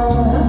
나